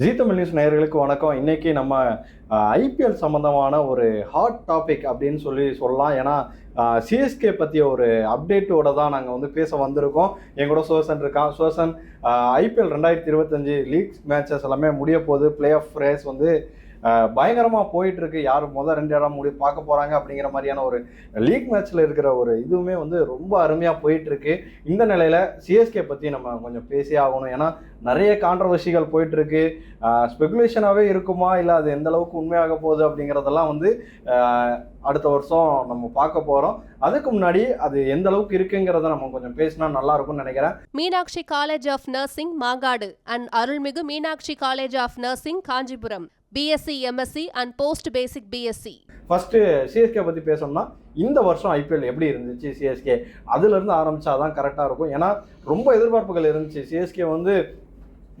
ஜீ Tamil news நேயர்களுக்கு வணக்கம். இன்னைக்கு நம்ம ஐபிஎல் சம்பந்தமான ஒரு ஹாட் டாபிக் அப்படின்னு சொல்லி சொல்லலாம். ஏன்னா சிஎஸ்கே பற்றிய ஒரு அப்டேட்டோட தான் நாங்கள் வந்து பேச வந்திருக்கோம். எங்கூட சுவசன் இருக்கான். சுவசன் ஐபிஎல் ரெண்டாயிரத்தி இருபத்தஞ்சு லீக் மேட்சஸ் எல்லாமே முடிய போகுது. பிளே ஆஃப் ரேஸ் வந்து பயங்கரமாக போயிட்டுருக்கு. போயிட்டு இருக்கு யார் முதல் ரெண்டு இடம் முடி பார்க்க போகிறாங்க அப்படிங்கிற மாதிரியான ஒரு லீக் மேட்ச்சில் இருக்கிற ஒரு இதுவுமே வந்து ரொம்ப அருமையாக போயிட்டு இருக்கு இந்த நிலையில் சிஎஸ்கே பற்றி நம்ம கொஞ்சம் பேசியே ஆகணும். ஏன்னா நிறைய கான்ட்ரவர்சிகள் போயிட்டு இருக்கு ஸ்பெகுலேஷனாகவே இருக்குமா? இல்லை அது எந்த அளவுக்கு உண்மையாக போகுது அப்படிங்கிறதெல்லாம் வந்து அடுத்த வருஷம் நம்ம பார்க்க போகிறோம் அதுக்கு முன்னாடி அது எந்த அளவுக்கு இருக்குங்கிறத நம்ம கொஞ்சம் பேசினா நல்லா இருக்கும்னு நினைக்கிறேன். Meenakshi college of nursing Mangadu and Arulmigu Meenakshi college of nursing Kanchipuram. BSc MSc and post basic BSc first CSK பற்றி பேசணும்னா இந்த வருஷம் ஐபிஎல் எப்படி இருந்துச்சு சிஎஸ்கே அதுலேருந்து ஆரம்பிச்சாதான் கரெக்டாக இருக்கும். ஏன்னா ரொம்ப எதிர்பார்ப்புகள் இருந்துச்சு. சிஎஸ்கே வந்து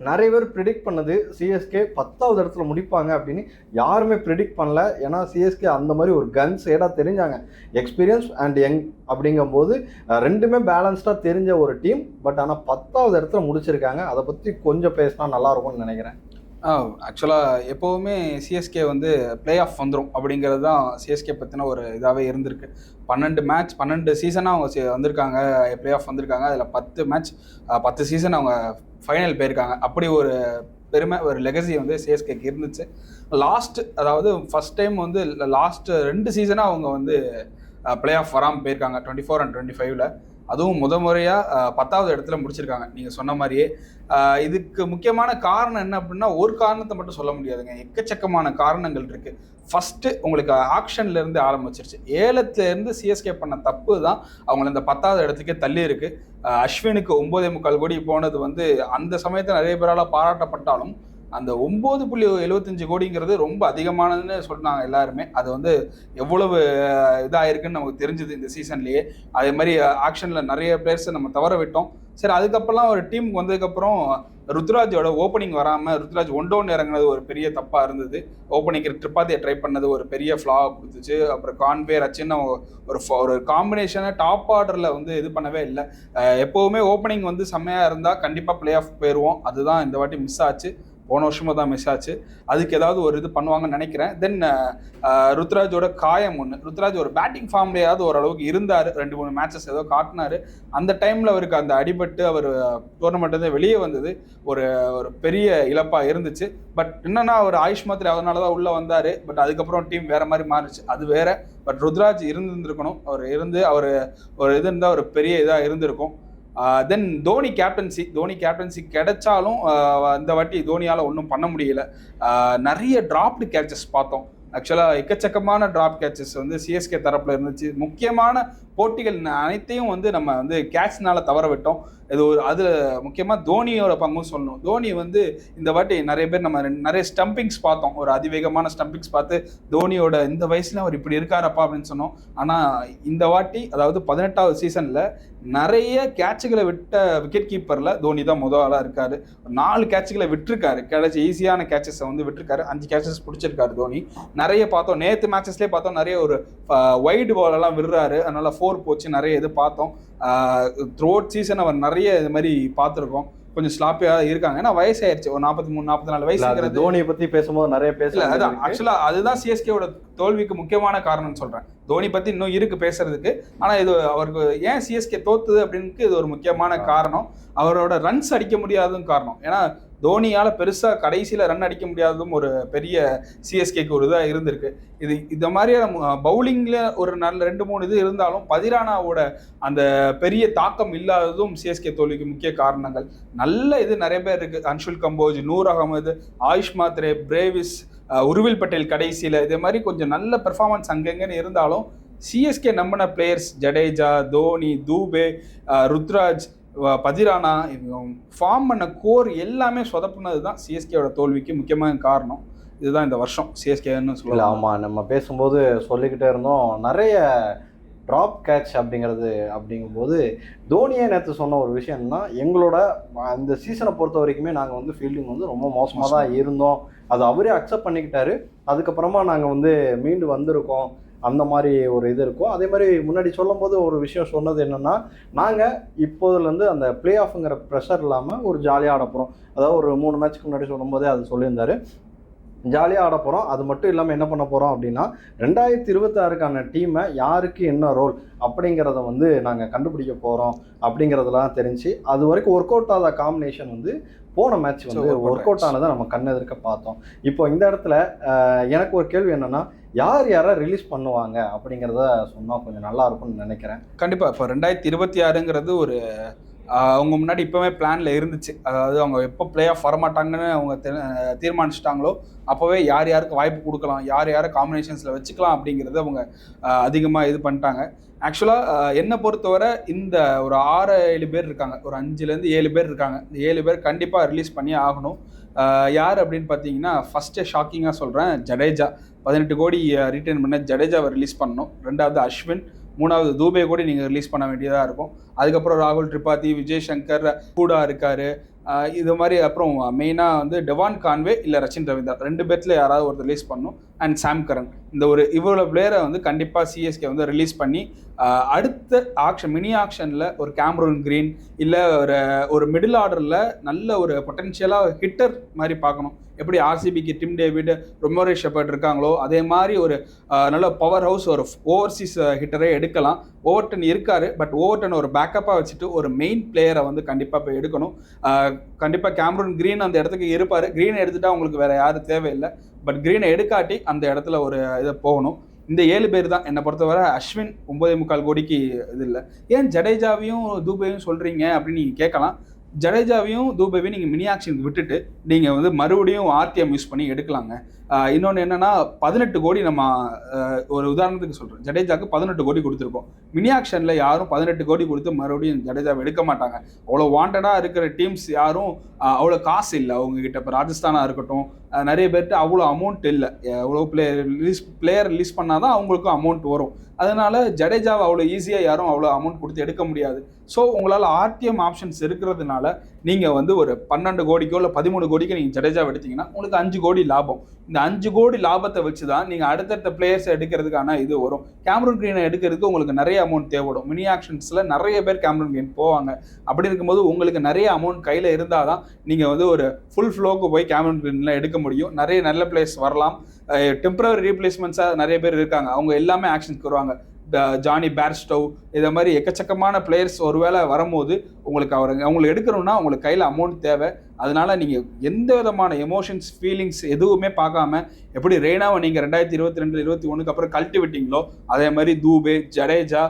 நிறைய பேர் ப்ரிடிக்ட் பண்ணது சிஎஸ்கே பத்தாவது இடத்துல முடிப்பாங்க அப்படின்னு யாருமே ப்ரிடிக்ட் பண்ணல. ஏன்னா சிஎஸ்கே அந்த மாதிரி ஒரு கன் சைடாக தெரிஞ்சாங்க. எக்ஸ்பீரியன்ஸ் அண்ட் யங் அப்படிங்கும்போது ரெண்டுமே பேலன்ஸ்டாக தெரிஞ்ச ஒரு டீம் பட் ஆனால் பத்தாவது இடத்துல முடிச்சிருக்காங்க. அதை பற்றி கொஞ்சம் பேசினா நல்லாயிருக்கும்னு நினைக்கிறேன். ஆக்சுவலாக எப்போவுமே சிஎஸ்கே வந்து பிளே ஆஃப் வந்துடும் அப்படிங்கிறது தான் சிஎஸ்கே பற்றின ஒரு இதாகவே இருந்திருக்கு. பன்னெண்டு மேட்ச் பன்னெண்டு சீசனாக அவங்க வந்திருக்காங்க பிளே ஆஃப் வந்திருக்காங்க. அதில் பத்து மேட்ச் பத்து சீசன் அவங்க ஃபைனல் போயிருக்காங்க. அப்படி ஒரு பெருமை ஒரு லெகசி வந்து சிஎஸ்கேக்கு இருந்துச்சு. லாஸ்ட் அதாவது ஃபஸ்ட் டைம் வந்து லாஸ்ட் ரெண்டு சீசனாக அவங்க வந்து பிளே ஆஃப் வராமல் போயிருக்காங்க டுவெண்ட்டி ஃபோர் அண்ட் டுவெண்ட்டி ஃபைவ்ல அதுவும் முத முறையாக பத்தாவது இடத்துல முடிச்சிருக்காங்க. நீங்கள் சொன்ன மாதிரியே. இதுக்கு முக்கியமான காரணம் என்ன அப்படின்னா ஒரு காரணத்தை மட்டும் சொல்ல முடியாதுங்க. எக்கச்சக்கமான காரணங்கள் இருக்குது ஃபஸ்ட்டு உங்களுக்கு ஆக்ஷன்லேருந்து ஆரம்பிச்சிருச்சு. ஏலத்துலேருந்து சிஎஸ்கே பண்ண தப்பு தான் அவங்கள இந்த பத்தாவது இடத்துக்கே தள்ளி இருக்குது அஸ்வினுக்கு ஒம்போதே முக்கால் கோடி போனது வந்து அந்த சமயத்தில் நிறைய பேரால் பாராட்டப்பட்டாலும் அந்த ஒம்பது புள்ளி எழுபத்தஞ்சு கோடிங்கிறது ரொம்ப அதிகமானதுன்னு சொன்னாங்க எல்லாருமே. அது வந்து எவ்வளவு ஆஹ் இதாயிருக்குன்னு நமக்கு தெரிஞ்சுது இந்த சீசன்லயே. அதே மாதிரி ஆக்ஷனில் நிறைய பிளேயர்ஸை நம்ம தவற விட்டோம். சரி அதுக்கப்புறம் ஒரு டீமுக்கு வந்ததுக்கப்புறம் ருத்ராஜோட ஓப்பனிங் வராமல் ருத்ராஜ் ஒன் டவுன் இறங்குனது ஒரு பெரிய தப்பாக இருந்தது. ஓப்பனிங்க்கு ட்ரிப்பாத்தியை ட்ரை பண்ணது ஒரு பெரிய ஃப்ளாவை கொடுத்துச்சு. அப்புறம் கான்வே ரச்சின்னு ஒரு ஃப- ஒரு காம்பினேஷனை டாப் ஆர்டரில் வந்து இது பண்ணவே இல்லை. எப்போவுமே ஓப்பனிங் வந்து செம்மையாக இருந்தால் கண்டிப்பாக பிளே ஆஃப் போயிடுவோம் அதுதான் இந்த வாட்டி மிஸ் ஆச்சு. போன வருஷமும் தான் மிஸ் ஆச்சு. அதுக்கு ஏதாவது ஒரு இது பண்ணுவாங்கன்னு நினைக்கிறேன். தென் ருத்ராஜோட காயம் ஒன்று ருத்ராஜ் ஒரு பேட்டிங் ஃபார்ம்லேயாவது ஓரளவுக்கு இருந்தார். ரெண்டு மூணு மேட்சஸ் ஏதோ காட்டினாரு. அந்த டைமில் அவருக்கு அந்த அடிபட்டு அவர் டோர்னமெண்ட்டு வெளியே வந்தது. ஒரு ஒரு பெரிய இழப்பாக இருந்துச்சு. பட் என்னன்னா அவர் ஆயுஷ் மாத்திரை அதனால தான் உள்ளே வந்தார். பட் அதுக்கப்புறம் டீம் வேற மாதிரி மாறிச்சு. அது வேற. பட் ருத்ராஜ் இருந்திருந்திருக்கணும். அவர் இருந்து அவர் ஒரு இது இருந்தால் ஒரு பெரிய இதாக இருந்திருக்கும். Then Dhoni captaincy Dhoni captaincy கிடைச்சாலும் இந்த வாட்டி தோனியால் ஒன்றும் பண்ண முடியல. நிறைய டிராப்டு கேச்சஸ் பார்த்தோம். ஆக்சுவலாக எக்கச்சக்கமான டிராப் கேச்சஸ் வந்து சிஎஸ்கே தரப்பில் இருந்துச்சு. முக்கியமான போட்டிகள் அனைத்தையும் வந்து நம்ம வந்து கேட்ச்னால தவற விட்டோம். இது ஒரு அதில் முக்கியமாக தோனியோட பங்கும் சொல்லணும். தோனி வந்து இந்த வாட்டி நிறைய பேர் நம்ம ரெண்டு- நிறைய ஸ்டம்பிங்ஸ் பார்த்தோம். ஒரு அதிவேகமான ஸ்டம்பிங்ஸ் பார்த்து தோனியோட இந்த வயசுல அவர் இப்படி இருக்காரப்பா அப்படின்னு சொன்னோம். ஆனால் இந்த வாட்டி அதாவது பதினெட்டாவது சீசனில் நிறைய கேட்சுகளை விட்ட விக்கெட் கீப்பரில் தோனி தான் முதல் ஆளாக இருக்காரு. நாலு கேட்சுகளை விட்டுருக்காரு. கிடைச்ச ஈஸியான கேட்சஸை வந்து விட்டுருக்காரு. அஞ்சு கேட்சஸ் பிடிச்சிருக்காரு தோனி. நிறைய பார்த்தோம். நேற்று மேட்சஸ்லேயே பார்த்தோம். நிறைய ஒரு வைடு பால் எல்லாம் விடுறாரு. அதனால ஃபோர் போச்சு நிறைய இது பார்த்தோம். த்ரூ அவுட் சீசன் அவர் நிறைய இது மாதிரி பார்த்துருக்கோம். கொஞ்சம் ஸ்லாப்பியாக இருக்காங்க. ஏன்னா வயசாயிருச்சு. ஒரு நாற்பத்தி மூணு நாற்பத்தி நாலு வயசுங்கிறது தோனியை பற்றி பேசும்போது நிறைய பேசல அதான் ஆக்சுவலா அதுதான் சிஎஸ்கேவோட தோல்விக்கு முக்கியமான காரணம்னு சொல்றேன். தோனி பத்தி இன்னும் இருக்கு பேசுறதுக்கு. ஆனா இது அவருக்கு ஏன் சிஎஸ்கே தோத்துது அப்படின்னு இது ஒரு முக்கியமான காரணம். அவரோட ரன்ஸ் அடிக்க முடியாததும் காரணம். ஏன்னா தோனியால பெருசா கடைசியில ரன் அடிக்க முடியாததும் ஒரு பெரிய சிஎஸ்கேக்கு ஒரு இதாக இருந்திருக்கு. இது இந்த மாதிரியான பவுலிங்ல ஒரு நல்ல ரெண்டு மூணு இது இருந்தாலும் பதிரானாவோட அந்த பெரிய தாக்கம் இல்லாததும் சிஎஸ்கே தோல்விக்கு முக்கிய காரணங்கள். நல்ல இது நிறைய பேர் இருக்கு. அன்ஷுல் கம்போஜ் நூர் அகமது ஆயுஷ் மாத்ரே பிரேவிஸ் உருவில் பட்டேல் கடைசியில் இதே மாதிரி கொஞ்சம் நல்ல பெர்ஃபார்மன்ஸ் அங்கங்கன்னு இருந்தாலும் சிஎஸ்கே நம்பின players Jadeja Dhoni Dube Ruturaj uh Pathirana form பண்ண கோர் எல்லாமே சொதப்புனது தான் சிஎஸ்கேவோட தோல்விக்கு முக்கியமான காரணம். இதுதான் இந்த வருஷம் சிஎஸ்கேன்னு சொல்லலாம் ஆமாம் நம்ம பேசும்போது சொல்லிக்கிட்டே இருந்தோம். நிறைய ட்ராப் கேட்ச் அப்படிங்கிறது அப்படிங்கும்போது தோனியே நேற்று சொன்ன ஒரு விஷயம் என்னன்னா எங்களோட அந்த சீசனை பொறுத்த வரைக்குமே நாங்கள் வந்து ஃபீல்டிங் வந்து ரொம்ப மோசமாக தான் இருந்தோம். அது அவரே அக்செப்ட் பண்ணிக்கிட்டாரு. அதுக்கப்புறமா நாங்கள் வந்து மீண்டு வந்திருக்கோம். அந்த மாதிரி ஒரு இது இருக்கும். அதே மாதிரி முன்னாடி சொல்லும்போது ஒரு விஷயம் சொன்னது என்னன்னா நாங்கள் இப்போதுலேருந்து அந்த பிளே ஆஃப்ங்கிற ப்ரெஷர் இல்லாமல் ஒரு ஜாலியாக ஆட போகிறோம் அதாவது ஒரு மூணு மேட்ச்க்கு முன்னாடி சொல்லும்போதே அது சொல்லியிருந்தாரு. ஜாலியாக ஆட போகிறோம் அது மட்டும் இல்லாமல் என்ன பண்ண போகிறோம் அப்படின்னா ரெண்டாயிரத்தி இருபத்தாறுக்கான டீமை யாருக்கு என்ன ரோல் அப்படிங்கிறத வந்து நாங்கள் கண்டுபிடிக்க போகிறோம் அப்படிங்கிறதுலாம் தெரிஞ்சு அது வரைக்கும் ஒர்க் அவுட் ஆகாத காம்பினேஷன் வந்து போன மேட்ச் வந்து ஒர்க் அவுட் ஆனதை நம்ம கண்ணு எதிர்க்க பார்த்தோம். இப்போ இந்த இடத்துல எனக்கு ஒரு கேள்வி என்னன்னா யார் யாரை ரிலீஸ் பண்ணுவாங்க அப்படிங்கிறத சொன்னால் கொஞ்சம் நல்லா இருக்கும்னு நினைக்கிறேன். கண்டிப்பாக இப்போ ரெண்டாயிரத்தி இருபத்தி ஆறுங்கிறது ஒரு அவங்க முன்னாடி இப்போவே பிளானில் இருந்துச்சு. அதாவது அவங்க எப்போ பிளே ஆஃப் வரமாட்டாங்கன்னு அவங்க தீர்மானிச்சிட்டாங்களோ அப்போவே யார் யாருக்கு வாய்ப்பு கொடுக்கலாம் யார் யாரை காம்பினேஷன்ஸில் வச்சுக்கலாம் அப்படிங்கிறத அவங்க அதிகமாக இது பண்ணிட்டாங்க. ஆக்சுவலாக என்னை பொறுத்தவரை இந்த ஒரு ஆறு ஏழு பேர் இருக்காங்க. ஒரு அஞ்சுலேருந்து ஏழு பேர் இருக்காங்க. இந்த ஏழு பேர் கண்டிப்பாக ரிலீஸ் பண்ணி ஆகணும். யார் அப்படின்னு பார்த்தீங்கன்னா ஃபஸ்ட்டு ஷாக்கிங்காக சொல்கிறேன் ஜடேஜா. பதினெட்டு கோடி ரீட்டைன் பண்ண ஜடேஜாவை ரிலீஸ் பண்ணணும். ரெண்டாவது அஸ்வின் மூணாவது தூபே கூட நீங்கள் ரிலீஸ் பண்ண வேண்டியதாக இருக்கும். அதுக்கப்புறம் ராகுல் திரிபாதி விஜய் சங்கர் கூடா இருக்காரு. இது மாதிரி அப்புறம் மெயினாக வந்து டெவான் கான்வே இல்லை ரச்சின் ரவீந்தர் ரெண்டு பேர்த்தில் யாராவது ஒரு ரிலீஸ் பண்ணும் அண்ட் சாம் கரன். இந்த ஒரு இவ்வளோ பிளேயரை வந்து கண்டிப்பாக சிஎஸ்கே வந்து ரிலீஸ் பண்ணி அடுத்த ஆக்ஷன் மினி ஆக்ஷனில் ஒரு கேமரூன் கிரீன் இல்லை ஒரு ஒரு மிடில் ஆர்டரில் நல்ல ஒரு பொட்டென்ஷியலாக ஹிட்டர் மாதிரி பார்க்கணும். எப்படி ஆர்சிபிக்கு டிம் டேவிட் ரொமோரே ஷெப்பர்ட் இருக்காங்களோ அதே மாதிரி ஒரு நல்ல பவர் ஹவுஸ் ஒரு ஓவர்சீஸ் ஹிட்டரே எடுக்கலாம். ஓவர்டன் இருக்காரு பட் ஓவர்டன் ஒரு பேக்கப்பாக வச்சுட்டு ஒரு மெயின் பிளேயரை வந்து கண்டிப்பாக போய் எடுக்கணும். கண்டிப்பாக கேமரூன் க்ரீன் அந்த இடத்துக்கு இருப்பார். க்ரீன் எடுத்துட்டா உங்களுக்கு வேறு யாரும் தேவையில்லை. பட் க்ரீனை எடுக்காட்டி அந்த இடத்துல ஒரு இதை போகணும். இந்த ஏழு பேர் தான். என்னை பொறுத்தவரை அஸ்வின் ஒன்பதே முக்கால் கோடிக்கு இது இல்லை. ஏன் ஜடேஜாவையும் தூபையும் சொல்கிறீங்க அப்படின்னு நீங்கள் கேட்கலாம். ஜடேஜாவையும் தூபையும் நீங்கள் மினி ஆக்ஷனுக்கு விட்டுட்டு நீங்கள் வந்து மறுபடியும் ஆர்டிஎம் யூஸ் பண்ணி எடுக்கலாங்க. இன்னொன்று என்னன்னா பதினெட்டு கோடி நம்ம ஒரு உதாரணத்துக்கு சொல்கிறோம் ஜடேஜாக்கு பதினெட்டு கோடி கொடுத்துருக்கோம். மினி ஆக்ஷனில் யாரும் பதினெட்டு கோடி கொடுத்து மறுபடியும் ஜடேஜாவை எடுக்க மாட்டாங்க. அவ்வளோ வாண்டடாக இருக்கிற டீம்ஸ் யாரும் அவ்வளோ காசு இல்லை. அவங்கக்கிட்ட இப்போ ராஜஸ்தானாக இருக்கட்டும் நிறைய பேர்கிட்ட அவ்வளோ அமௌண்ட் இல்லை. எவ்வளோ பிளேயர் ரிலீஸ் பிளேயர் ரிலீஸ் பண்ணால் தான் அவங்களுக்கும் அமௌண்ட் வரும். அதனால ஜடேஜாவை அவ்வளோ ஈஸியாக யாரும் அவ்வளோ அமௌண்ட் கொடுத்து எடுக்க முடியாது. ஸோ உங்களால் ஆர்டிஎம் ஆப்ஷன்ஸ் இருக்கிறதுனால நீங்கள் வந்து ஒரு பன்னெண்டு கோடிக்கோ இல்லை பதிமூணு கோடிக்கோ நீங்கள் ஜடேஜா எடுத்தீங்கன்னா உங்களுக்கு அஞ்சு கோடி லாபம். இந்த அஞ்சு கோடி லாபத்தை வச்சு தான் நீங்கள் அடுத்தடுத்த பிளேயர்ஸ் எடுக்கிறதுக்கான இது வரும். கேமரூன் க்ரீனை எடுக்கிறதுக்கு உங்களுக்கு நிறைய அமௌண்ட் தேவைப்படும். மினி ஆக்ஷன்ஸில் நிறைய பேர் கேமரூன் க்ரீன் போவாங்க. அப்படி இருக்கும்போது உங்களுக்கு நிறைய அமௌண்ட் கையில் இருந்தால் தான் நீங்கள் வந்து ஒரு ஃபுல் ஃப்ளோக்கு போய் கேமரூன் க்ரீனில் எடுக்க முடியும். நிறைய நல்ல பிளேயர்ஸ் வரலாம். டெம்பரரி ரீப்ளேஸ்மெண்ட்ஸாக நிறைய பேர் இருக்காங்க. அவங்க எல்லாமே ஆக்ஷன்ஸ்க்கு வருவாங்க. ஜானி பேர்ஸ்டவ் இதை மாதிரி எக்கச்சக்கமான பிளேயர்ஸ் ஒருவேளை வரும்போது உங்களுக்கு அவர் அவங்களுக்கு எடுக்கணும்னா உங்களுக்கு கையில் அமௌண்ட் தேவை. அதனால நீங்கள் எந்த விதமான எமோஷன்ஸ் ஃபீலிங்ஸ் எதுவுமே பார்க்காம எப்படி ரெய்னாவை நீங்கள் ரெண்டாயிரத்தி இருபத்தி ரெண்டு இருபத்தி ஒன்றுக்கு அப்புறம் கழட்டி விட்டீங்களோ அதே மாதிரி தூபே ஜடேஜா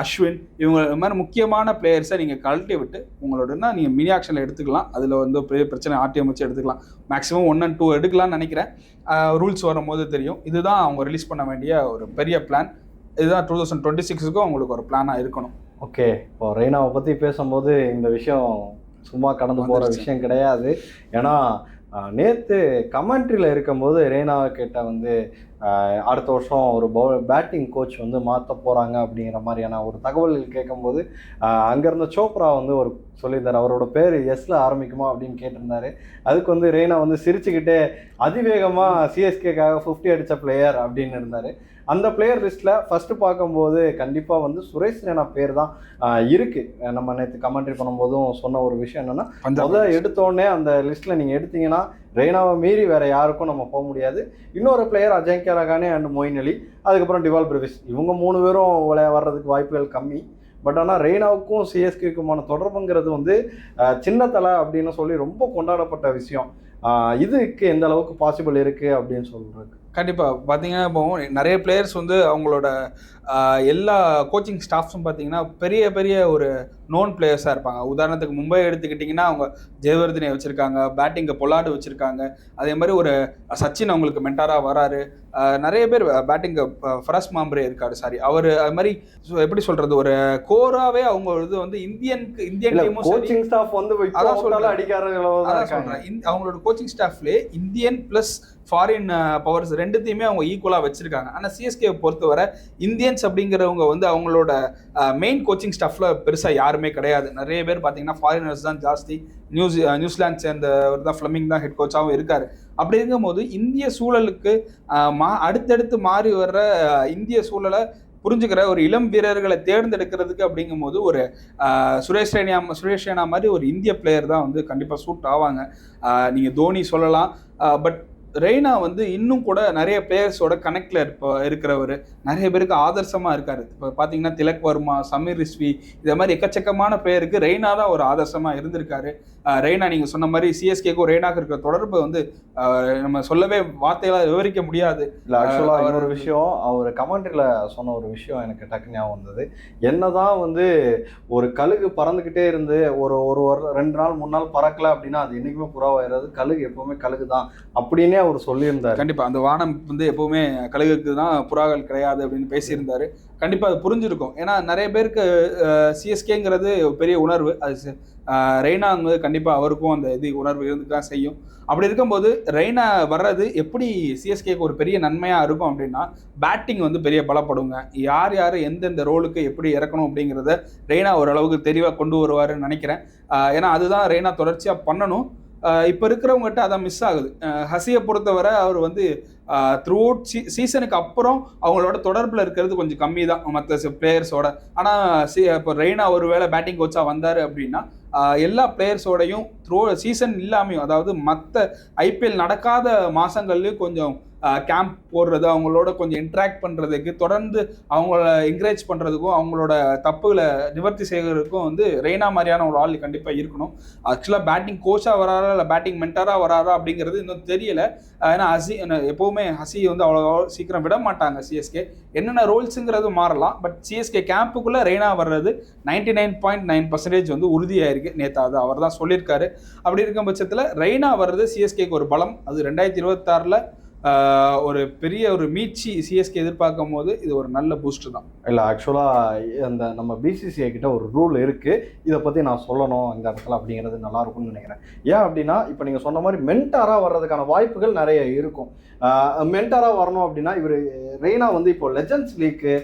அஸ்வின் இவங்க இது மாதிரி முக்கியமான பிளேயர்ஸை நீங்கள் கழட்டி விட்டு உங்களோடனா நீங்கள் மினி ஆக்ஷனில் எடுத்துக்கலாம். அதில் வந்து பெரிய பிரச்சனை ஆர்டிஎம் வச்சு எடுத்துக்கலாம். மேக்ஸிமம் ஒன் அண்ட் டூ எடுக்கலாம்னு நினைக்கிறேன். ரூல்ஸ் வரும்போது தெரியும். இதுதான் அவங்க ரிலீஸ் பண்ண வேண்டிய ஒரு பெரிய பிளான் இதுதான் டூ தௌசண்ட் டுவெண்ட்டி சிக்ஸுக்கும் உங்களுக்கு ஒரு பிளானாக இருக்கணும். ஓகே இப்போ ரெய்னாவை பற்றி பேசும்போது இந்த விஷயம் சும்மா கடந்து போகிற. விஷயம் கிடையாது. ஏன்னா நேற்று கமெண்ட்ரியில் இருக்கும்போது ரெய்னாவை கிட்ட வந்து அடுத்த வருஷம் ஒரு பவுல் பேட்டிங் கோச் வந்து மாற்ற போகிறாங்க அப்படிங்கிற மாதிரியான ஒரு தகவல்கள் கேட்கும்போது அங்கே இருந்த சோப்ரா வந்து ஒரு சொல்லியிருந்தார். அவரோட பேர் எஸ்ல ஆரம்பிக்குமா அப்படின்னு கேட்டிருந்தாரு. அதுக்கு வந்து ரெய்னா வந்து சிரிச்சுக்கிட்டே அதிவேகமாக சிஎஸ்கேக்காக ஃபிஃப்டி அடித்த பிளேயர் அப்படின்னு இருந்தார். அந்த பிளேயர் லிஸ்ட்டில் ஃபஸ்ட்டு பார்க்கும்போது கண்டிப்பாக வந்து சுரேஷ் ரெய்னா பேர் தான் ஆஹ், இருக்கு. நம்ம நேற்று கமெண்ட்ரி பண்ணும்போதும் சொன்ன ஒரு விஷயம் என்னன்னா முதல்ல எடுத்தோடனே அந்த லிஸ்ட்டில் நீங்கள் எடுத்தீங்கன்னா ரெய்னாவை மீறி வேற யாருக்கும் நம்ம போக முடியாது. இன்னொரு பிளேயர் அஜய்கே ரகானே அண்ட் மொயின் அலி அதுக்கப்புறம் டிவால் பிரவிஸ் இவங்க மூணு பேரும் விளையா வர்றதுக்கு வாய்ப்புகள் கம்மி. பட் ஆனால் ரெய்னாவுக்கும் சிஎஸ்கேக்குமான தொடர்புங்கிறது வந்து சின்ன தலை அப்படின்னு சொல்லி ரொம்ப கொண்டாடப்பட்ட விஷயம். இதுக்கு எந்த அளவுக்கு பாசிபிள் இருக்கு அப்படின்னு சொல்றது கண்டிப்பாக பார்த்தீங்கன்னா இப்போ நிறைய பிளேயர்ஸ் வந்து அவங்களோட எல்லா கோச்சிங் ஸ்டாஃப்ஸும் பார்த்தீங்கன்னா பெரிய பெரிய ஒரு நோன் பிளேயர்ஸாக இருப்பாங்க. உதாரணத்துக்கு மும்பை எடுத்துக்கிட்டிங்கன்னா அவங்க ஜெயவர்தினை வச்சுருக்காங்க பேட்டிங்கை பொலாடு வச்சுருக்காங்க. அதே மாதிரி ஒரு சச்சின் அவங்களுக்கு மென்டாராக வராரு. நிறைய பேர் பேட்டிங்க ஃபரஸ் மாம்பரே இருக்காரு சாரி அவர் அது மாதிரி எப்படி சொல்கிறது ஒரு கோராவே அவங்க இது வந்து இந்தியனுக்கு இந்தியன் டீமும் கோச்சிங் ஸ்டாஃப் வந்து அதான். அவுட்டால அடிக்காரங்களோ அவங்களோட கோச்சிங் ஸ்டாஃப்லேயே Indian plus foreign powers uh, ரெண்டுத்தையுமே அவங்க ஈக்குவலாக வச்சிருக்காங்க. ஆனால் சிஎஸ்கே பொறுத்தவரை இந்தியன்ஸ் அப்படிங்கிறவங்க வந்து அவங்களோட மெயின் கோச்சிங் ஸ்டாஃப்ல பெருசாக யாருமே கிடையாது. நிறைய பேர் பார்த்தீங்கன்னா ஃபாரினர்ஸ் தான் ஜாஸ்தி. நியூஸ் நியூசிலாந்து uh, சேர்ந்தவர் தான் ஃப்ளமிங் தான் ஹெட் கோச்சாகவும் இருக்கார். அப்படி இருக்கும்போது இந்திய சூழலுக்கு uh, மா அடுத்தடுத்து மாறி வர்ற இந்திய சூழலை புரிஞ்சுக்கிற ஒரு இளம் வீரர்களை தேர்ந்தெடுக்கிறதுக்கு அப்படிங்கும்போது ஒரு சுரேஷ் ரெய்னா சுரேஷ் ரேனா மாதிரி ஒரு இந்திய பிளேயர் தான் வந்து கண்டிப்பாக சூட் ஆவாங்க. நீங்கள் தோனி சொல்லலாம். பட் ரெய்னா வந்து இன்னும் கூட நிறைய பிளேயர்ஸோட கனெக்ட்ல இப்போ இருக்கிறவர். நிறைய பேருக்கு ஆதர்சமா இருக்காரு. இப்போ பார்த்தீங்கன்னா திலக் வர்மா சமீர் ரிஸ்வி இதை மாதிரி எக்கச்சக்கமான பிளேயருக்கு ரெய்னா தான் ஒரு ஆதர்சமா இருந்திருக்காரு. ரெய்னா நீங்க சொன்ன மாதிரி சிஎஸ்கேக்கும் ரெய்னாக்கு இருக்கிற தொடர்பு வந்து நம்ம சொல்லவே வார்த்தைகளால் விவரிக்க முடியாது. இல்ல ஆக்சுவலா அவர் இன்னொரு விஷயம் அவர் கமெண்ட்ரியில சொன்ன ஒரு விஷயம் எனக்கு டக்கு ஞாபகம் வந்தது. என்னதான் வந்து ஒரு கழுகு பறந்துகிட்டே இருந்து ஒரு ஒரு ஒரு ரெண்டு நாள் மூணு நாள் பறக்கல அப்படின்னா அது என்னைக்குமே புறாவாயிராது. கழுகு எப்பவுமே கழுகு தான் அப்படின்னே அவர் சொல்லியிருந்தார். கண்டிப்பா அந்த வானம் வந்து எப்பவுமே கழுகுக்கு தான் புறாக்கள் கிடையாது அப்படின்னு பேசியிருந்தாரு. கண்டிப்பா அது புரிஞ்சிருக்கும். ஏன்னா நிறைய பேருக்கு சிஎஸ்கேங்கிறது பெரிய உணர்வு. அது ரெய்னாங்கிறது ஆஹ் கண்டிப்பா அவருக்கும் அந்த இது உணர்வு இருந்து தான் செய்யும். அப்படி இருக்கும்போது ரெய்னா வர்றது எப்படி சிஎஸ்கேக்கு ஒரு பெரிய நன்மையா இருக்கும் அப்படின்னா பேட்டிங் வந்து பெரிய பலப்படுங்க. யார் யார் எந்தெந்த ரோலுக்கு எப்படி இறக்கணும் அப்படிங்கிறத ரெய்னா ஓரளவுக்கு தெளிவாக கொண்டு வருவாருன்னு நினைக்கிறேன். ஏன்னா அதுதான் ரெய்னா தொடர்ச்சியாக பண்ணணும். இப்போ இருக்கிறவங்ககிட்ட அதான் மிஸ் ஆகுது. ஹசியை பொறுத்தவரை அவர் வந்து த்ரூ அவுட் சீ சீசனுக்கு அப்புறம் அவங்களோட தொடர்பில் இருக்கிறது கொஞ்சம் கம்மி தான் மற்ற பிளேயர்ஸோட ஆனால் சி இப்போ ரெய்னா ஒரு வேளை பேட்டிங் கோச்சாக வந்தார் அப்படின்னா எல்லா பிளேயர்ஸோடையும் த்ரூ சீசன் இல்லாமையும் அதாவது மற்ற ஐபிஎல் நடக்காத மாதங்கள்லையும் கொஞ்சம் கேம்ப் போடுறது அவங்களோட கொஞ்சம் இன்ட்ராக்ட் பண்ணுறதுக்கு தொடர்ந்து அவங்கள என்கரேஜ் பண்ணுறதுக்கும் அவங்களோட தப்புகளை நிவர்த்தி செய்கிறதுக்கும் வந்து ரெய்னா மாதிரியான ஒரு ஆள் கண்டிப்பாக இருக்கணும். ஆக்சுவலாக பேட்டிங் கோச்சாக வராரா இல்லை பேட்டிங் மென்டராக வராரா அப்படிங்கிறது இன்னும் தெரியல. ஏன்னா ஹசி எப்போவுமே ஹசி வந்து அவ்வளோ சீக்கிரம் விட மாட்டாங்க சிஎஸ்கே என்னென்ன ரோல்ஸுங்கிறது மாறலாம் பட் சிஎஸ்கே கேம்புக்குள்ளே ரெய்னா வர்றது ninety nine point nine percentage வந்து உறுதியாயிருக்கு. நேத்தா அது அவர் தான் சொல்லியிருக்காரு. அப்படி இருக்கும் பட்சத்தில் ரெய்னா வர்றது சிஎஸ்கேக்கு ஒரு பலம். அது ரெண்டாயிரத்தி இருபத்தாறில் ஒரு பெரிய ஒரு மீட்சி சிஎஸ்கே எதிர்பார்க்கும் போது இது ஒரு நல்ல பூஸ்ட் தான். இல்லை ஆக்சுவலாக அந்த நம்ம பிசிசிஐ கிட்ட ஒரு ரூல் இருக்குது இதை பற்றி நான் சொல்லணும் இந்த இடத்துல அப்படிங்கிறது நல்லாயிருக்கும்னு நினைக்கிறேன். ஏன் அப்படின்னா இப்போ நீங்கள் சொன்ன மாதிரி மென்டாராக வர்றதுக்கான வாய்ப்புகள் நிறைய இருக்கும். மென்டாராக வரணும் அப்படின்னா இவர் ரெய்னா வந்து இப்போ லெஜண்ட்ஸ் லீக்கு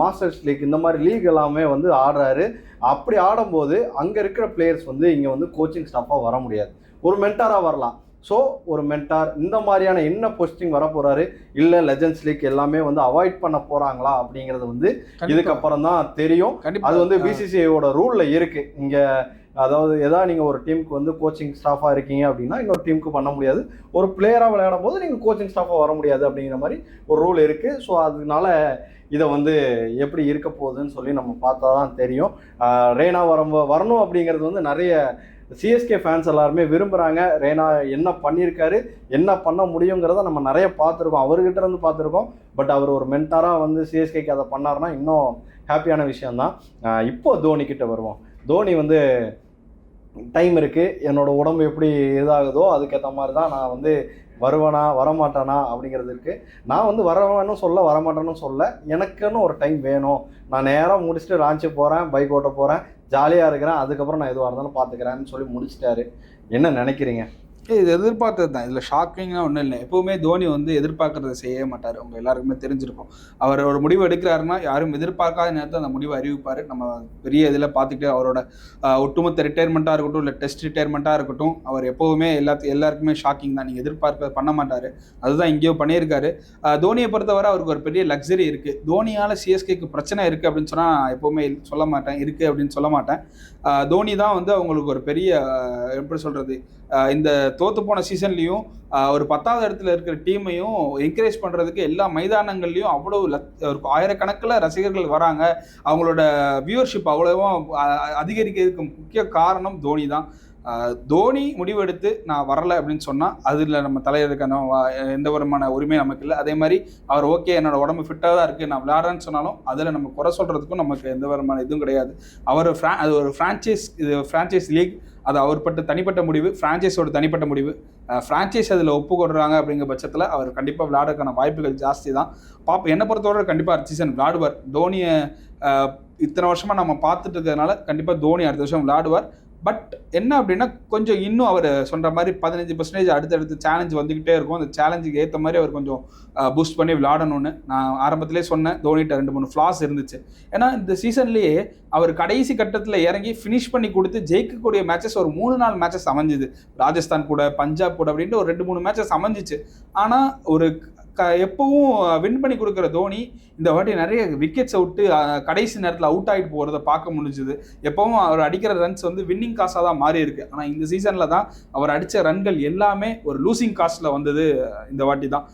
மாஸ்டர்ஸ் லீக் இந்த மாதிரி லீக் எல்லாமே வந்து ஆடுறாரு. அப்படி ஆடும்போது அங்கே இருக்கிற பிளேயர்ஸ் வந்து இங்கே வந்து கோச்சிங் ஸ்டாஃபாக வர முடியாது. ஒரு மென்டாராக வரலாம். ஸோ ஒரு மென்டார் இந்த மாதிரியான என்ன போஸ்டிங் வர போறாரு இல்லை லெஜண்ட்ஸ் லீக் எல்லாமே வந்து அவாய்ட் பண்ண போறாங்களா? அப்படிங்கிறது வந்து இதுக்கப்புறம் தான் தெரியும். அது வந்து பிசிசிஐயோட ரூல்ல இருக்கு. இங்க அதாவது ஏதாவது நீங்க ஒரு டீமுக்கு வந்து கோச்சிங் ஸ்டாஃபா இருக்கீங்க அப்படின்னா இன்னொரு டீமுக்கு பண்ண முடியாது. ஒரு பிளேயரா விளையாடும் போது நீங்க கோச்சிங் ஸ்டாஃபா வர முடியாது அப்படிங்கிற மாதிரி ஒரு ரூல் இருக்கு. ஸோ அதனால இதை வந்து எப்படி இருக்க போகுதுன்னு சொல்லி நம்ம பார்த்தா தான் தெரியும் ரேனா வரும் வரணும் அப்படிங்கிறது வந்து நிறைய சிஎஸ்கே ஃபேன்ஸ் எல்லாருமே விரும்புகிறாங்க ரேனா என்ன பண்ணியிருக்காரு என்ன பண்ண முடியுங்கிறத நம்ம நிறைய பார்த்துருக்கோம். அவர்கிட்ட இருந்து பார்த்துருக்கோம். பட் அவர் ஒரு மென்டாராக வந்து சிஎஸ்கேக்கு அதை பண்ணாருன்னா இன்னும் ஹாப்பியான விஷயம்தான். இப்போ தோனி கிட்ட வருவோம். தோனி வந்து டைம் இருக்குது என்னோட உடம்பு எப்படி இதாகுதோ அதுக்கேற்ற மாதிரி தான் நான் வந்து வருவேனா வரமாட்டானா அப்படிங்கிறது இருக்குது நான் வந்து வரவேன்னு சொல்ல வரமாட்டேன்னு சொல்ல எனக்குன்னு ஒரு டைம் வேணும். நான் நேராக முடிச்சுட்டு ராஞ்சி போகிறேன் பைக் ஓட்ட போகிறேன் ஜாலியாக இருக்கிறேன். அதுக்கப்புறம் நான் எதுவாக இருந்தாலும் பார்த்துக்கிறேன்னு சொல்லி முடிச்சிட்டாரு. என்ன நினைக்கிறீங்க? இது எதிர்பார்த்தது தான். இதில் ஷாக்கிங்காக ஒன்றும் இல்லை. எப்பவுமே தோனி வந்து எதிர்பார்க்கறத செய்ய மாட்டார். அவங்க எல்லாருக்குமே தெரிஞ்சிருக்கும். அவர் ஒரு முடிவு எடுக்கிறாருன்னா யாரும் எதிர்பார்க்காத நேரத்தில் அந்த முடிவை அறிவிப்பார். நம்ம பெரிய இதில் பார்த்துக்கிட்டு அவரோட ஒட்டுமொத்த ரிட்டையர்மெண்ட்டாக இருக்கட்டும் இல்லை டெஸ்ட் ரிட்டையர்மெண்ட்டாக இருக்கட்டும் அவர் எப்போவுமே எல்லாத்து எல்லாருக்குமே ஷாக்கிங் தான். நீங்கள் எதிர்பார்க்க பண்ண மாட்டார். அதுதான் இங்கேயோ பண்ணியிருக்காரு. தோனியை பொறுத்தவரை அவருக்கு ஒரு பெரிய லக்ஸரி இருக்குது தோனியால் சிஎஸ்கேக்கு பிரச்சனை இருக்குது அப்படின்னு சொன்னால் நான் எப்போவுமே சொல்ல மாட்டேன். இருக்குது அப்படின்னு சொல்ல மாட்டேன். தோனி தான் வந்து அவங்களுக்கு ஒரு பெரிய எப்படி சொல்கிறது இந்த தோத்து போன சீசன்லையும் ஒரு பத்தாவது இடத்துல இருக்கிற டீமையும் என்கரேஜ் பண்ணுறதுக்கு எல்லா மைதானங்கள்லையும் அவ்வளோ லத் ஒரு ஆயிரக்கணக்கில் ரசிகர்கள் வராங்க. அவங்களோட வியூவர்ஷிப் அவ்வளோவா அதிகரிக்கிறதுக்கு முக்கிய காரணம் தோனி தான் தோனி முடிவெடுத்து நான் வரல அப்படின்னு சொன்னால் அதில் நம்ம தலையிறதுக்கான எந்த விதமான உரிமை நமக்கு இல்லை. அதே மாதிரி அவர் ஓகே என்னோட உடம்பு ஃபிட்டாக தான் இருக்குது நான் விளையாடுறேன்னு சொன்னாலும் அதில் நம்ம குறை சொல்கிறதுக்கும் நமக்கு எந்த விதமான இதுவும் கிடையாது. அவர் ஃப்ரா அது ஒரு ஃப்ரான்ச்சைஸ் இது ஃப்ரான்ச்சைஸ் லீக் அது அவர் பட்ட தனிப்பட்ட முடிவு ஃப்ரான்ச்சைஸோட தனிப்பட்ட முடிவு. ஃப்ரான்ச்சைஸ் அதில் ஒப்புக்கொடுறாங்க அப்படிங்கிற பட்சத்தில் அவர் கண்டிப்பாக விளையாடுறதுக்கான வாய்ப்புகள் ஜாஸ்தி தான். பாப்போம் என்னை பொறுத்தவரை கண்டிப்பாக சீசன் விளையாடுவார். தோனியை இத்தனை வருஷமாக நம்ம பார்த்துட்டு இருக்கிறதுனால கண்டிப்பாக தோனி அடுத்த வருஷம் விளையாடுவார். பட் என்ன அப்படின்னா கொஞ்சம் இன்னும் அவர் சொல்கிற மாதிரி பதினஞ்சு பர்சன்டேஜ் அடுத்தடுத்து சேலஞ்ச் வந்துக்கிட்டே இருக்கும். அந்த சேலஞ்சுக்கு ஏற்ற மாதிரி அவர் கொஞ்சம் பூஸ்ட் பண்ணி விளாடணும்னு நான் ஆரம்பத்திலே சொன்னேன். தோனிட்ட ரெண்டு மூணு ஃப்ளாஸ் இருந்துச்சு. ஏன்னா இந்த சீசன்லேயே அவர் கடைசி கட்டத்தில் இறங்கி ஃபினிஷ் பண்ணி கொடுத்து ஜெயிக்கக்கூடிய மேட்சஸ் ஒரு மூணு நாலு மேட்சஸ் அமைஞ்சுது. ராஜஸ்தான் கூட பஞ்சாப் கூட அப்படின்ட்டு ஒரு ரெண்டு மூணு மேட்சஸ் அமைஞ்சிச்சு. ஆனால் ஒரு க எப்பவும் வின் பண்ணி கொடுக்குற தோனி இந்த வாட்டி நிறைய விக்கெட்ஸை விட்டு கடைசி நேரத்தில் அவுட் ஆகிட்டு போகிறத பார்க்க முடிஞ்சுது. எப்பவும் அவர் அடிக்கிற ரன்ஸ் வந்து வின்னிங் காசாக தான் மாறி இருக்கு. ஆனால் இந்த சீசனில் தான் அவர் அடித்த ரன்கள் எல்லாமே ஒரு லூசிங் காஸ்ட்டில் வந்தது இந்த வாட்டி தான்.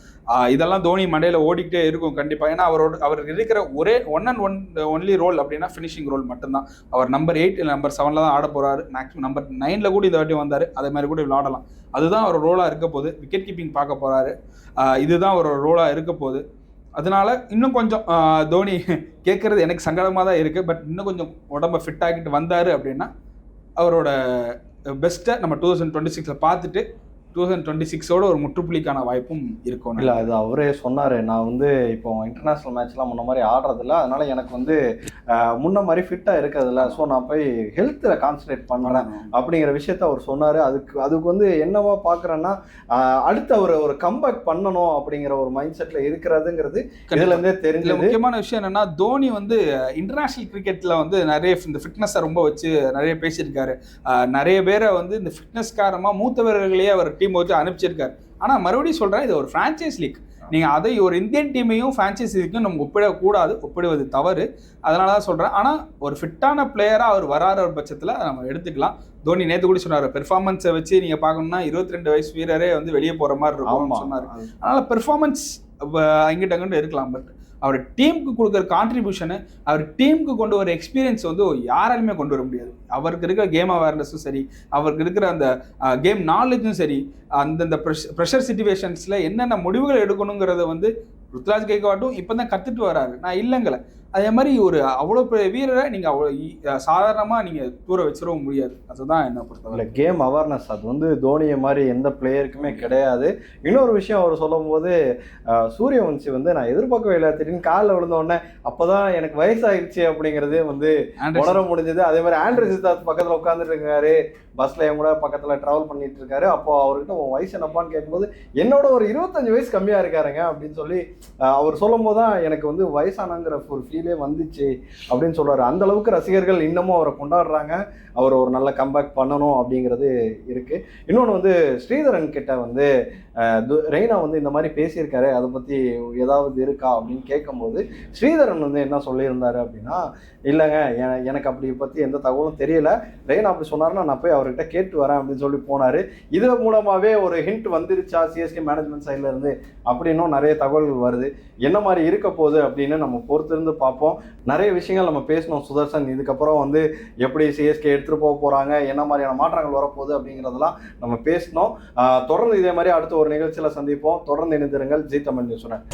இதெல்லாம் தோனி மண்டையில் ஓடிக்கிட்டே இருக்கும் கண்டிப்பாக ஏன்னா அவரோட அவருக்கு இருக்கிற ஒரே one and one only role அப்படின்னா ஃபினிஷிங் ரோல் மட்டும்தான். அவர் நம்பர் எயிட் இல்லை நம்பர் செவனில் தான் ஆட போகிறாரு மேக்ஸிமம் நம்பர் நைனில் கூட இந்த வாட்டி வந்தார். அதே மாதிரி கூட விளாடலாம் அதுதான் அவர் ரோலாக இருக்க போகுது. விக்கெட் கீப்பிங் பார்க்க போகிறாரு இதுதான் அவரோட ரோலாக இருக்க போகுது. அதனால இன்னும் கொஞ்சம் தோனி கேட்குறது எனக்கு சங்கடமாக தான் இருக்குது பட் இன்னும் கொஞ்சம் உடம்ப ஃபிட் ஆகிட்டு வந்தார் அப்படின்னா அவரோட பெஸ்ட்டை நம்ம டூ தௌசண்ட் டுவெண்ட்டி சிக்ஸில் பார்த்துட்டு டூ தௌசண்ட் டுவெண்ட்டி சிக்ஸோட ஒரு முற்றுப்புள்ளிக்கான வாய்ப்பும் இருக்கும் இல்லை அது அவரே சொன்னார். நான் வந்து இப்போ இன்டர்நேஷ்னல் மேட்ச்லாம் முன்ன மாதிரி ஆடுறதில்ல. அதனால எனக்கு வந்து முன்ன மாதிரி ஃபிட்டாக இருக்கிறதில்ல. ஸோ நான் போய் ஹெல்த்தில் கான்சன்ட்ரேட் பண்ணுறேன் அப்படிங்கிற விஷயத்த அவர் சொன்னார். அதுக்கு அதுக்கு வந்து என்னவா பார்க்குறேன்னா அடுத்து அவர் ஒரு கம்பேக் பண்ணணும் அப்படிங்கிற ஒரு மைண்ட் செட்டில் இருக்கிறதுங்கிறது இதுலேருந்தே இதுல தெரிஞ்சது முக்கியமான விஷயம் என்னன்னா தோனி வந்து இன்டர்நேஷனல் கிரிக்கெட்ல வந்து நிறைய இந்த ஃபிட்னஸை ரொம்ப வச்சு நிறைய பேசியிருக்காரு. நிறைய பேரை வந்து இந்த ஃபிட்னஸ் காரணமா மூத்த வீரர்களையே அவர் டீம் வச்சு அனுப்பிச்சிருக்காரு. ஆனா மறுபடியும் சொல்றேன் இது ஒரு ஃப்ரான்ச்சைஸ் லீக் நீங்க அதை ஒரு இந்தியன் டீமையும் ஃப்ரான்ச்சைஸ் லீக்கும் நம்ம ஒப்பிடக்கூடாது ஒப்பிடுவது தவறு. அதனால தான் சொல்றேன். ஆனா ஒரு ஃபிட்டான பிளேயரா அவர் வராத ஒரு பட்சத்துல நம்ம எடுத்துக்கலாம். தோனி நேத்து கூட சொன்னார் பெர்ஃபார்மன்ஸை வச்சு நீங்க பார்க்கணும்னா இருபத்தி ரெண்டு வயசு வீரரே வந்து வெளியே போற மாதிரி இருக்கும்னு ஆமாம் சொன்னார். அதனால பெர்ஃபார்மன்ஸ் அங்கிட்ட அங்கிட்ட இருக்கலாம். பட் அவர் டீமுக்கு கொடுக்குற கான்ட்ரிபியூஷனு அவர் டீமுக்கு கொண்டு வர எக்ஸ்பீரியன்ஸ் வந்து யாராலுமே கொண்டு வர முடியாது. அவருக்கு இருக்கிற கேம் அவேர்னஸும் சரி அவருக்கு இருக்கிற அந்த கேம் நாலேஜும் சரி அந்தந்த ப்ரெஷர் சுச்சுவேஷன்ஸில் என்னென்ன முடிவுகள் எடுக்கணுங்கிறத வந்து ருத்ராஜ் கைக்வாட்டும் இப்போ தான் கற்றுட்டு வராரு. நான் இல்லைங்களே அதே மாதிரி ஒரு அவ்வளோ பெரிய வீரரை நீங்கள் அவ்வளோ சாதாரணமாக நீங்கள் தூர வச்சிடவும் முடியாது. அதுதான் என்ன பொறுத்தவரை. இல்லை கேம் அவேர்னஸ் அது வந்து தோனியை மாதிரி எந்த பிளேயருக்குமே கிடையாது. இன்னொரு விஷயம் அவர் சொல்லும்போது அஹ், சூரியவன்சி வந்து நான் எதிர்பார்க்கவே இல்லை. திடீர்னு காலில் விழுந்த உடனே அப்போதான் எனக்கு வயசாயிருச்சு அப்படிங்கிறதே வந்து உணர முடிஞ்சது. அதே மாதிரி ஆண்ட்ரி சித்தார்த் பக்கத்தில் உட்காந்துட்டு இருக்காரு. பஸ்ல என் கூட பக்கத்தில் ட்ராவல் பண்ணிட்டு இருக்காரு. அப்போ அவர்கிட்ட உன் வயசு என்னப்பான்னு கேட்கும்போது என்னோட ஒரு இருபத்தஞ்சு வயசு கம்மியா இருக்காருங்க அப்படின்னு சொல்லி அவர் சொல்லும் போது தான் எனக்கு வந்து வயசானங்கிற ஒரு ஃபீலே வந்துச்சு அப்படின்னு சொல்றாரு. அந்த அளவுக்கு ரசிகர்கள் இன்னமும் அவரை கொண்டாடுறாங்க. அவர் ஒரு நல்ல கம்பேக் பண்ணணும் அப்படிங்கிறது இருக்கு. இன்னொன்று வந்து ஸ்ரீதரன் கிட்ட வந்து ரெய்னா வந்து இந்த மாதிரி பேசியிருக்காரு. அதை பற்றி ஏதாவது இருக்கா அப்படின்னு கேட்கும்போது ஸ்ரீதரன் வந்து என்ன சொல்லியிருந்தாரு அப்படின்னா இல்லைங்க எனக்கு அப்படி பற்றி எந்த தகவலும் தெரியல. ரெய்னா அப்படி சொன்னார்னா நான் போய் அவர்கிட்ட கேட்டு வரேன் அப்படின்னு சொல்லி போனார். இது மூலமாகவே ஒரு ஹிண்ட் வந்துருச்சா சிஎஸ்கே மேனேஜ்மெண்ட் சைடில் இருந்து? அப்படின்னும் நிறைய தகவல்கள் வருது. என்ன மாதிரி இருக்க போகுது அப்படின்னு நம்ம பொறுத்திருந்து பார்ப்போம். நிறைய விஷயங்கள் நம்ம பேசணும் சுதர்சன். இதுக்கப்புறம் வந்து எப்படி சிஎஸ்கே எடுத்துகிட்டு போக போகிறாங்க என்ன மாதிரியான மாற்றங்கள் வரப்போகுது அப்படிங்கிறதெல்லாம் நம்ம பேசணும் தொடர்ந்து இதே மாதிரி அடுத்த ஒரு நிகழ்ச்சியில் சந்திப்போம். தொடர்ந்து இணைந்திருங்கள். ஜி தமிழ் நியூஸுடன்